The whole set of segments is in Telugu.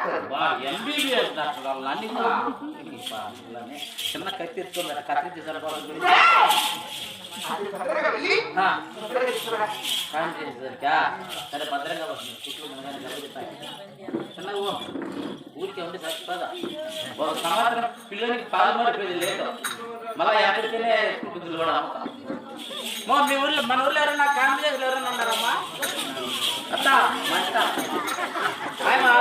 డాక్టర్ ఎంబీబీఎస్ డాక్టర్ వాళ్ళు అన్ని కూడా ఇలానే చిన్న కత్తి ఎత్తుకుందా కత్తి సరిపోతుంది అది తొందరగా వెళ్ళి ఆ, తొందరగా తీసుకురా కాయం చేసేసరికా సరే భద్రంగా వస్తుంది చుట్టూ మనగానే జరుగుతాయి చిన్నగా పో. ఊరికే ఉండి చచ్చిపోదా ఒక సంవత్సరం పిల్లలకి పాలు మారిపోయింది లేదు మళ్ళీ ఎక్కడికైనా కుటుంబాలు కూడా అమ్ముతాం మో మీ ఊర్లో మన ఊర్లో ఎవరన్నా కామెడీ చేసి ఎవరన్నా ఉన్నారమ్మా అత్త మంట ఆయమా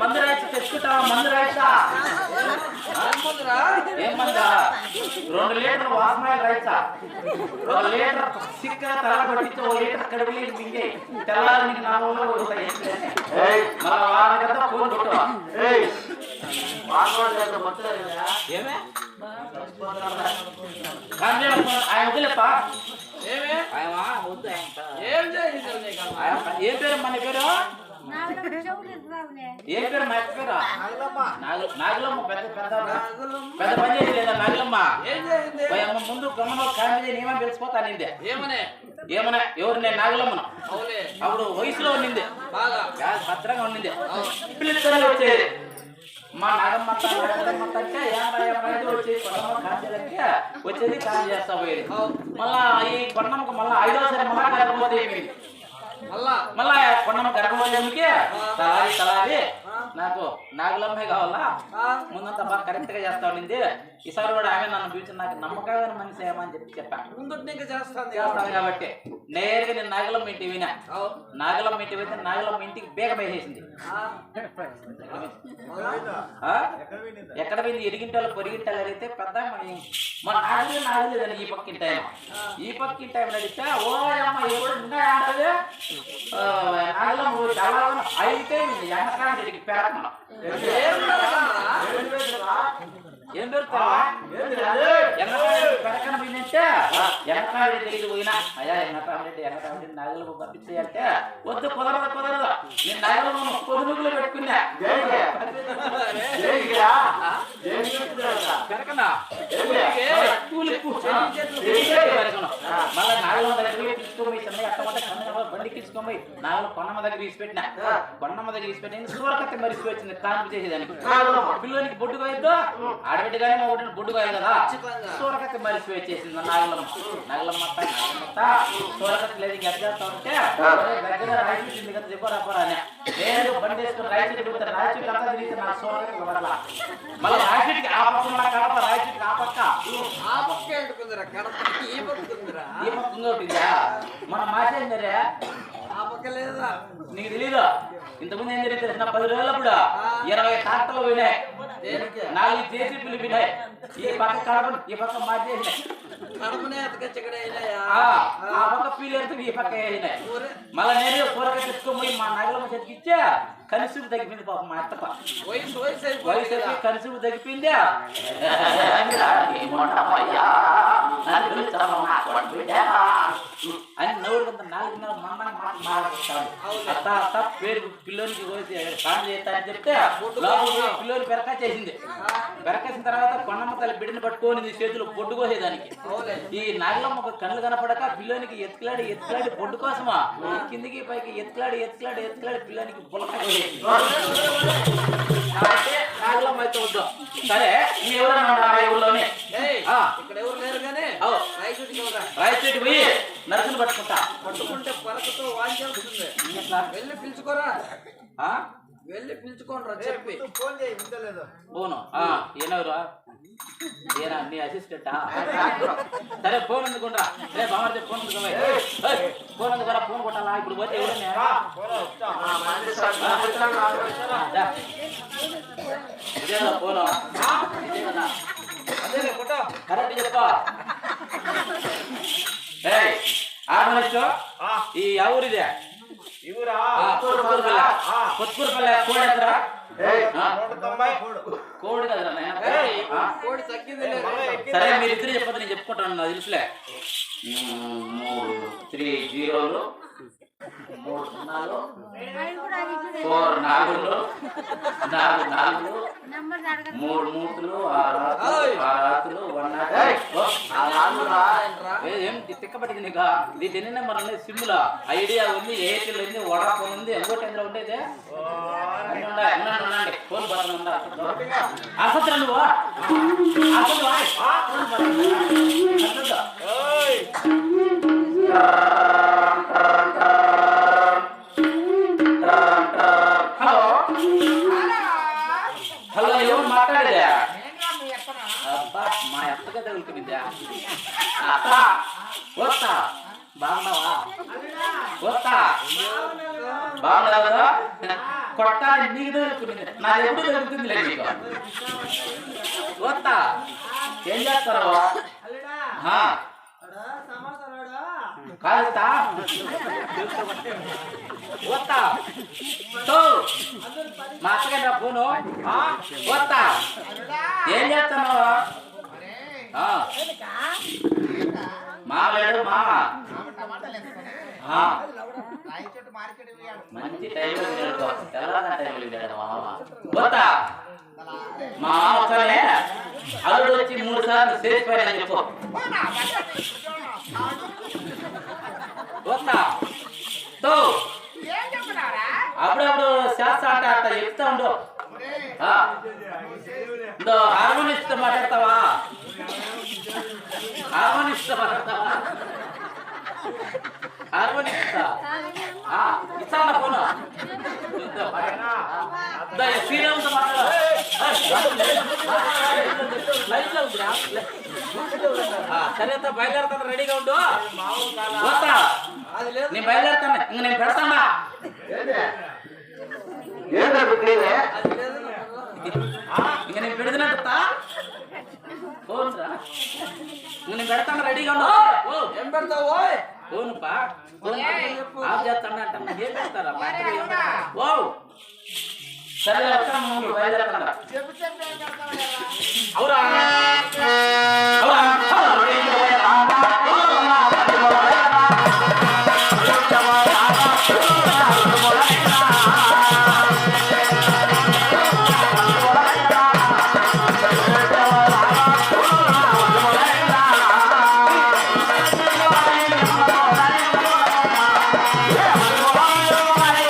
మందు రాసి తెచ్చుకుంటావా మందు రాయిస్తా ఏం మందా రెండు లీటర్ వాసనాలు రైసా ఒక లీటర్ సిక్క తల పట్టించి ఒక లీటర్ మింగే తెల్లారి నీకు నా ఊళ్ళో వారం కదా ఫోన్ ఏమే? కానీ ఆయన వదిలేపా ఏం పేరు? మన పేరు? ఏం పేరు? మా పేరు? నాగులమ్మ. పెద్ద పెద్ద నాగులమ్మ. పెద్ద పని చేసి లేదా నాగులమ్మ ముందు గమనం కామెడీ నేమని ఏమనే? ఏమన్నా ఎవరు? నేను నాగులమ్మను. అవులే అప్పుడు వయసులో ఉన్నింది. బాగా. చాలా భద్రంగా ఉన్నింది. పిల్లలు వచ్చేది. మా నాగమ్మ అత్త, యాభై యాభై ఐదు వచ్చి కొండమ్మ కాంచేలకి వచ్చేది కాల్ చేస్తా పోయేది. మళ్ళా ఈ కొండమ్మకు మళ్ళా ఐదోసారి మళ్ళా గర్భవతి ఏమి మళ్ళా మళ్ళా కొండమ్మ గర్భవతి ఏమికి తలారి తలారి. నాకు నాగులమ్మే కావాలా? ఆ, ముందంతా బాగా కరెక్ట్గా చేస్తా ఉండింది. ఈసారి కూడా ఆమె నన్ను పిలిచి నాకు నమ్మకమైన మనిషి ఏమని చెప్పి. చెప్పాను ముందు చేస్తాను కాబట్టి నేరుగా నేను నాగలమ్మ ఇంటి వినా. నాగలమ్మ ఇంటి పోతే నాగలమ్మ ఇంటికి బేగ వేసేసింది? ఎక్కడ పోయింది? ఎరిగింటి వాళ్ళు పొరిగింటి వాళ్ళు అడిగితే పెద్ద మన- నాగలే నాగలేదని ఈ పక్కింటి టైం ఈ పక్కింటి టైం అడిగితే ఓ అమ్మ ఎవరు నాగలమ్మ చాలా అయితే ఏం చేస్తారా? ఏం పెడతావా ఎండకాంటి పెరకన పోయిందంటే ఎండకాంటి తెలియదు పోయినా అయ్యా ఎండకాంటి ఎండకాంటి నాగలమ్మ పంపించేయాలంటే వద్దు కుదరదు కుదరదు నేను నాగలమ్మ పొదుగులు పెట్టుకున్నా పెరకనా కూలి మళ్ళీ నాగమ్మ దగ్గర తీసుకోపోయి చిన్న అట్టమంటే కన్న తీసుకోపోయి నాగలు కొండమ్మ దగ్గర తీసిపెట్టిన. కొండమ్మ దగ్గర తీసిపెట్టి సూరకత్తి మరిసి వచ్చింది కాన్పు చేసేదానికి. పిల్లోనికి బొడ్డు కోయద్దు? ఆడబిడ్డ కానీ మా బొడ్డు బొడ్డు కోయదు కదా? సూరకత్తి మరిసి వచ్చేసింది నాగలమ్మ నాగలమ్మ నాగలమ్మ సూరకత్తి లేదు ఇంకా చేస్తా ఉంటే దగ్గర రైతు కదా చెప్పరా నేను బండి వేసుకుని రైతు దిగుతా రైతు అంతా తిరిగితే నా సూరకత్తి పడాల? మళ్ళీ రాయితీకి ఆ పక్క మన కడప రాయితీకి ఆ పక్క. ఆ పక్క ఎందుకుందిరా? కడప ఈ పక్క ఉందిరా? మన మాసేందరే ఆ పక్క లేదా నీకు తెలీదు ఇంతకుముందు ఏం జరిగింది తెలిసిన పది రోజులప్పుడు ఇరవై ట్రాక్టర్లు పోయినాయి దేనికి నాలుగు జేసీపీలు పోయినాయి ఈ పక్క కడప ఈ పక్క మార్చేసినాయి కడపనే ఎతకచ్చక్కడ అయినాయా? ఆ ఆ పక్క పీలేరు ఈ పక్క వేసినాయి ఊరే. మళ్ళీ నేను కూరగాయ తెచ్చుకోపోయి మా నగలమ్మ చేతికి ఇచ్చా కనిసుడు తగ్గిపోయింది పాపం మా అత్తప వయసు వయసు వయసు అయిపోయింది వచ్చి కనిసుడు తగ్గిపోయింది? అని నవ్వుడు కొంత నాలుగున్నర మందంగా మాట మాట్లాడుతాడు. అత్త అత్త పేరు పిల్లోనికి పోసి కాన్ చేస్తా అని చెప్తే లోపల పిల్లోని పెరక చేసింది. పెరకేసిన తర్వాత కొండమ్మ తల్లి బిడ్డను పట్టుకొని చేతులు పొడ్డు కోసేదానికి. ఈ నాగలమ్మ కళ్ళు కనపడక పిల్లోనికి ఎత్తులాడి ఎత్తులాడి పొడ్డు కోసమా? కిందికి పైకి ఎత్తులాడి ఎత్తులాడి ఎత్తులాడి పిల్లోనికి బులక నాగలమ్మ అయితే వద్దాం. సరే ఎవరన్నా ఈ ఊళ్ళోనే. ఇక్కడ ఎవరు లేరు కానీ రాయచేటి పోయి నరసలు పట్టుకుంటా. పట్టుకుంటే పరకతో ఎట్లా? వెళ్ళి పిలుచుకోరా? వెళ్ళి పిలుచుకోనరా చెప్పి ఫోను ఆ, ఈయనెవరు ఈయన నీ అసిస్టెంటా సరే ఫోన్ అందుకుంటా రే బామర్ది ఫోన్ అందుకోవా ఫోన్ అందుకోరా ఫోన్ కొట్టాలా ఇప్పుడు పోతే ఎవరన్నా దా. ఇదేనా ఫోను ఇదేనా? అదే ఫోటో కరెక్ట్ చెప్పా ఏయ్, ఆ మనిషి ఈ ఎవరిదే ఇవురా కోడి కోడి కదరా. సరే మీరు ఇద్దరు చెప్పదు నేను చెప్పుకుంటాను నాకు తెలుసులే మ్మ్, మూడు త్రీ జీరోలు మూడు సున్నాలు ఫోర్ నాలుగు నాలుగు మూడు మూతులు ఆరు ఆకులు ఆరు ఆకులు వన్ ఆకు. ఏయ్! ఓ, ఆ నాలుగురా? ఏ, తిక్కబట్టింది నీకు ఇది ఎన్ని నెంబర్ ఉంది సిమ్లా ఐడియా ఉంది ఎయిర్టెల్ ఉంది వడాఫోన్ ఉంది ఎంగోటి ఎందులో ఉండేది. ఫోన్ బటన్ ఉందా అసలు నువ్వు? అసలు మా అత్తగా తగులుకునిద్దా అత్త వస్తా బాగున్నావా వస్తా బాగున్నావు కదా కొట్టాలి నీకు తగులుకునింది నాది ఎప్పుడు తగులుతుంది లేదు నీకు? వస్తా ఏం చేస్తారు? ఆ, వస్తా తో. మా అత్తగా ఫోను. వస్తా ఏం చేస్తున్నావా మావాడు ఆ. మంచి టైంలో తెల్లగా టైంలో తినడు మా మామ. పోతా. మా అల్లుడు వచ్చి మూడు సార్లు చేసిపోయాడని చెప్పు. పోతా. తో. అప్పుడప్పుడు శాస్త్ర అంటే అట్లా చెప్తా ఉండు. ఆ. ఇదో హార్మోనిస్ట్ మాట్లాడతావా? హార్మోనిస్ట్తో మాట్లాడతావా హార్మోనిస్ట్ ఆ, ఇస్తాను నా ఫోను? ఇదో ఈ శ్రీరాముతో సరే బయలుదేరుతాను రెడీగా ఉండు. వస్తా. నేను బయలుదేరుతాను. ఇంక నేను పెడతానా ఇంక నేను ఇంక నేను పెడతాను రెడీగా ఏం పెడతావు ఓయ్? ఫోన్ పా ఫోన్ ఆఫ్ చేస్తాను అంట. ఏం పెడతారా? ఓ! సరే ముందు బయలుదేరుతాను అవురా అవురా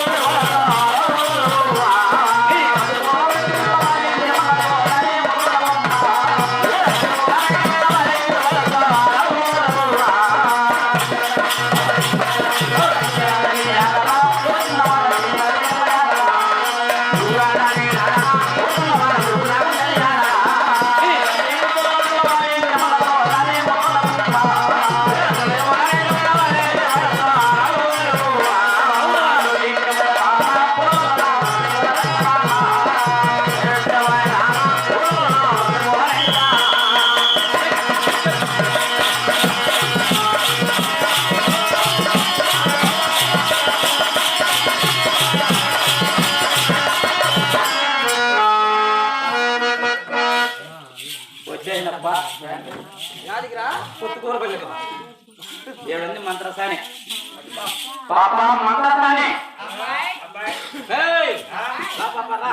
పుట్టుకూర పల్లెకు ఏడుంది మంత్రసాని. పాప మంత్రసాని. ఏయ్! రా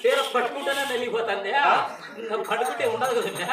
చీర పట్టుకుంటేనే నలిగిపోతుంది పట్టుకుంటే ఉండదు కదా